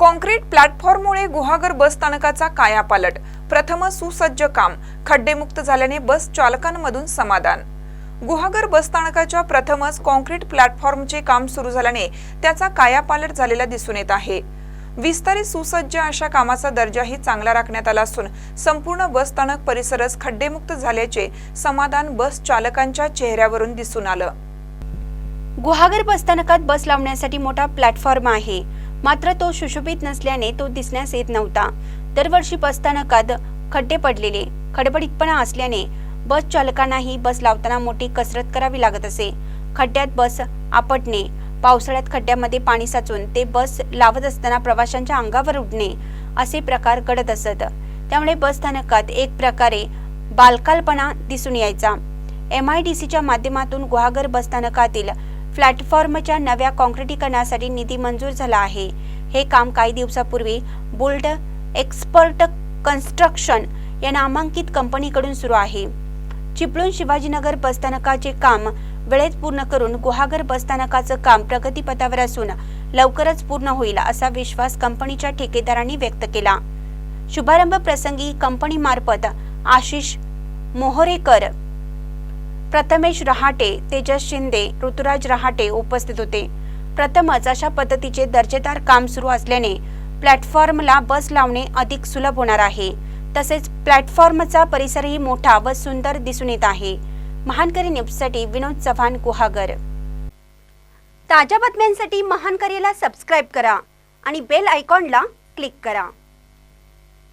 Concrete प्लॅटफॉर्ममुळे Guhagar बस स्थानकाचा कायापालट. प्रथम सुसज्ज काम. खड्डेमुक्त झाल्याने बस चालकांमधून समाधान. गुहागर बस स्थानकाच्या प्रथमच कॉन्क्रीट प्लॅटफॉर्मचे काम सुरू झाल्याने त्याचा कायापालट झालेला दिसून येत आहे. विस्तारित सुसज्ज अशा कामाचा दर्जाही चांगला राखण्यात आला असून संपूर्ण बस स्थानक परिसरच खड्डेमुक्त झाल्याचे समाधान बस चालकांच्या चेहऱ्यावरून दिसून आलं. गुहागर बसस्थानकात बस लावण्यासाठी मोठा प्लॅटफॉर्म आहे. मात्र तो सुशोभित नसल्याने तो दिसण्यास येत नव्हता. दरवर्षी बसस्थानकात खड्डे पडलेले. खडबडीतपणा असल्याने बस चालकांनाही बस लावताना मोठी कसरत करावी लागत असे. खड्ड्यात बस आपटणे पावसाळ्यात खड्ड्यामध्ये पाणी साचून ते बस लावत असताना प्रवाशांच्या अंगावर उडणे असे प्रकार घडत असत. त्यामुळे बस स्थानकात एक प्रकारे बालकालपणा दिसून यायचा. एम आय डी सीच्या माध्यमातून गुहागर बसस्थानकातील प्लॅटफॉर्मच्या नव्या काँक्रिटीकरणासाठी निधी मंजूर झाला आहे. हे काम काही दिवसापूर्वी बुल्ड एक्सपर्ट कन्स्ट्रक्शन या नामांकित कंपनीकडून सुरू आहे. चिपळूण शिवाजीनगर बसस्थानकाचे काम वेळेत पूर्ण करून गुहागर बसस्थानकाचं काम प्रगतीपथावर असून लवकरच पूर्ण होईल असा विश्वास कंपनीच्या ठेकेदारांनी व्यक्त केला. शुभारंभ प्रसंगी कंपनीमार्फत आशिष मोहरेकर प्रथमेश रहाटे तेजस शिंदे ऋतुराज रहाटे उपस्थित होते. प्रथमच अशा पद्धतीचे दर्जेदार काम सुरू असल्याने प्लॅटफॉर्मला बस लावणे अधिक सुलभ होणार आहे. तसेच प्लॅटफॉर्मचा परिसरही मोठा व सुंदर दिसून येत आहे. महानकरी न्यूजसाठी विनोद चव्हाण गुहागर. ताज्या बातम्यांसाठी महानकरीला सबस्क्राईब करा आणि बेल आयकॉनला क्लिक करा.